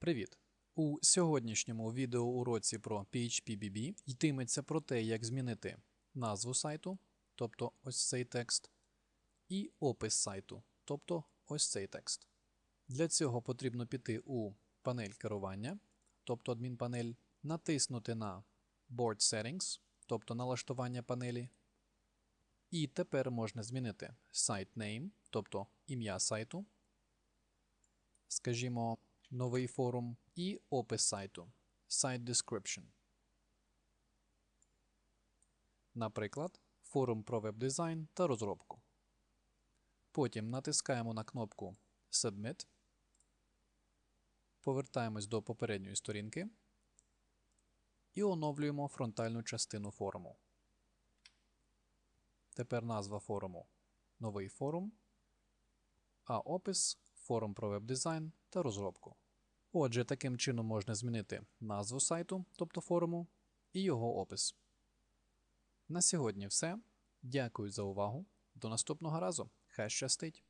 Привіт! У сьогоднішньому відеоуроці про PHPBB йтиметься про те, як змінити назву сайту, тобто ось цей текст, і опис сайту, тобто ось цей текст. Для цього потрібно піти у панель керування, тобто адмінпанель, натиснути на Board Settings, тобто налаштування панелі. І тепер можна змінити Site Name, тобто ім'я сайту, скажімо, новий форум і опис сайту Site Description. Наприклад, форум про веб-дизайн та розробку. Потім натискаємо на кнопку Submit. Повертаємось до попередньої сторінки і оновлюємо фронтальну частину форуму. Тепер назва форуму Новий форум, а опис форум про веб-дизайн та розробку. Отже, таким чином можна змінити назву сайту, тобто форуму, і його опис. На сьогодні все. Дякую за увагу. До наступного разу. Хай щастить!